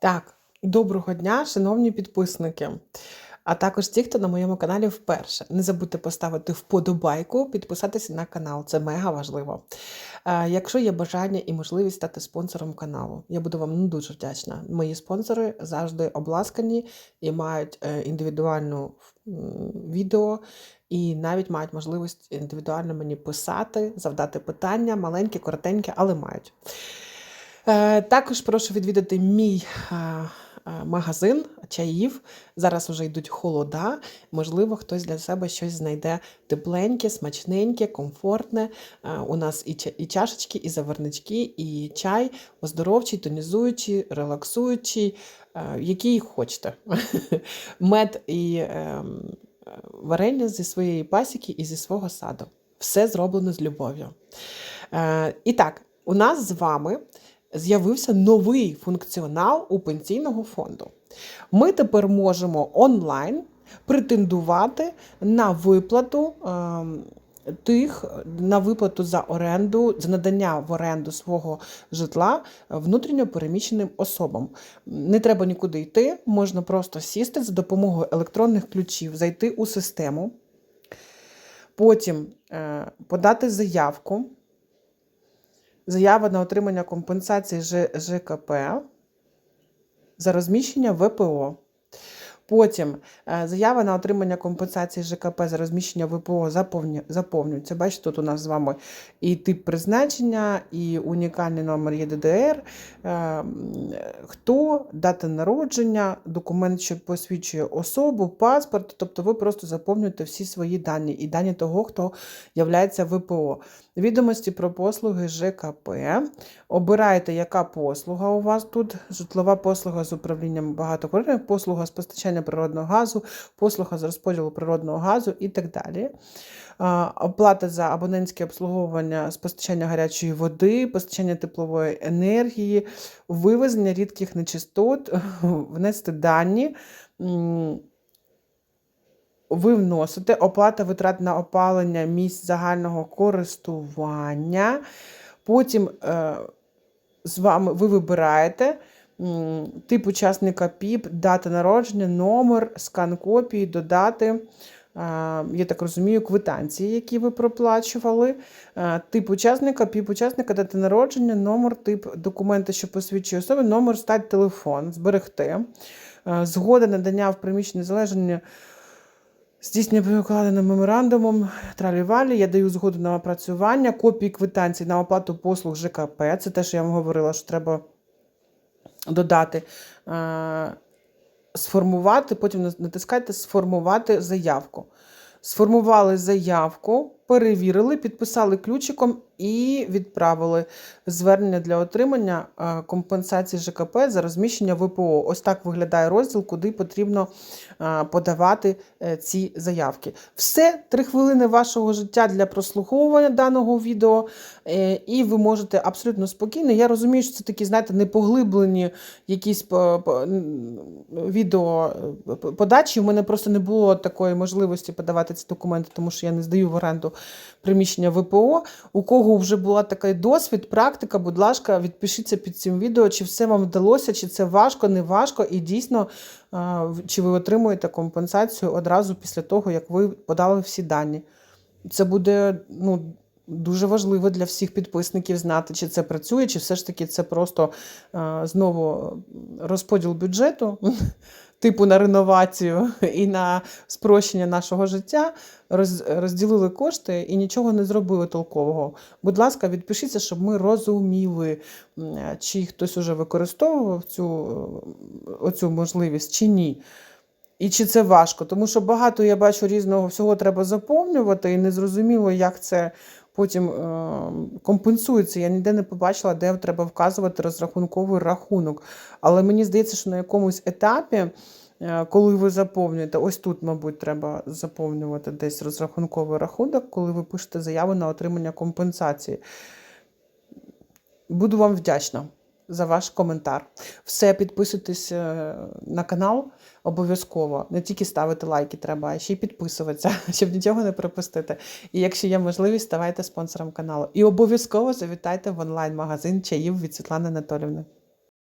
Так, доброго дня, шановні підписники, а також ті, хто на моєму каналі вперше. Не забудьте поставити вподобайку, підписатися на канал, це мега важливо. Е, Якщо є бажання і можливість стати спонсором каналу, я буду вам дуже вдячна. Мої спонсори завжди обласкані і мають е, індивідуальну відео, і навіть мають можливість індивідуально мені писати, завдати питання, маленькі, коротенькі, але мають. Е, Також прошу відвідати мій е, е, магазин чаїв. Зараз вже йдуть холода. Можливо, хтось для себе щось знайде тепленьке, смачненьке, комфортне. У нас і, чашечки, і заварнички, і чай оздоровчий, тонізуючий, релаксуючий, який хочете. Мед і ем, варення зі своєї пасіки і зі свого саду. Все зроблено з любов'ю. І так, у нас з вами з'явився новий функціонал у пенсійного фонду. Ми тепер можемо онлайн претендувати на виплату. ем, Тих на виплату за оренду, за надання в оренду свого житла внутрішньо переміщеним особам. Не треба нікуди йти, можна просто сісти за допомогою електронних ключів, зайти у систему, потім е, подати заявку, заява на отримання компенсації ЖКП за розміщення ВПО. Потім е, заява на отримання компенсації ЖКП за розміщення ВПО заповнюється. Бачите, тут у нас з вами і тип призначення, і унікальний номер ЄДДР, е, хто, дата народження, документ, що посвідчує особу, паспорт. Тобто ви просто заповнюєте всі свої дані і дані того, хто являється ВПО. Відомості про послуги ЖКП. Обираєте, яка послуга у вас тут. Житлова послуга з управлінням багатоквартирних, послуга з постачання природного газу, послуга з розподілу природного газу і так далі. Оплата за абонентське обслуговування з постачання гарячої води, постачання теплової енергії, вивезення рідких нечистот, внести дані. ви вносите оплата витрат на опалення місць загального користування. Потім е, з вами ви вибираєте тип учасника ПІП, дата народження, номер, скан копії, додати. Я так розумію, квитанції, які ви проплачували, тип учасника, піп учасника, дата народження, номер, тип документа, що посвідчує особи, номер, стать, телефон, зберегти. Згода надання в приміщенні залеження Здійснення укладеним меморандумом тралівалі. Я даю згоду на опрацювання, копії квитанцій на оплату послуг ЖКП. Це те, що я вам говорила, що треба додати. Е, Сформувати, потім натискайте сформувати заявку. Сформували заявку, перевірили, підписали ключиком і відправили звернення для отримання е, компенсації ЖКП за розміщення ВПО. Ось так виглядає розділ, куди потрібно е, подавати е, ці заявки. Все, три хвилини вашого життя для прослуховування даного відео, і ви можете абсолютно спокійно. Я розумію, що це такі, знаєте, непоглиблені якісь відео подачі. У мене просто не було такої можливості подавати ці документи, тому що я не здаю в оренду приміщення ВПО. У кого вже була такий досвід, практика, будь ласка, відпишіться під цим відео, чи все вам вдалося, чи це важко, не важко, і дійсно, чи ви отримуєте компенсацію одразу після того, як ви подали всі дані. Це буде ну, дуже важливо для всіх підписників знати, чи це працює, чи все ж таки це просто знову розподіл бюджету, типу на реновацію і на спрощення нашого життя. Роз, розділили кошти і нічого не зробили толкового. Будь ласка, відпишіться, щоб ми розуміли, чи хтось уже використовував цю, оцю можливість, чи ні. І чи це важко? Тому що багато я бачу різного всього треба заповнювати, і незрозуміло, як це потім е, компенсується. Я ніде не побачила, де треба вказувати розрахунковий рахунок. Але мені здається, що на якомусь етапі, е, коли ви заповнюєте, ось тут, мабуть, треба заповнювати десь розрахунковий рахунок, коли ви пишете заяву на отримання компенсації. Буду вам вдячна за ваш коментар. Все, підписуйтесь е, на канал обов'язково. Не тільки ставити лайки треба, а ще й підписуватися, щоб нічого не пропустити. І якщо є можливість, ставайте спонсором каналу. І обов'язково завітайте в онлайн-магазин чаїв від Світлани Анатолівни.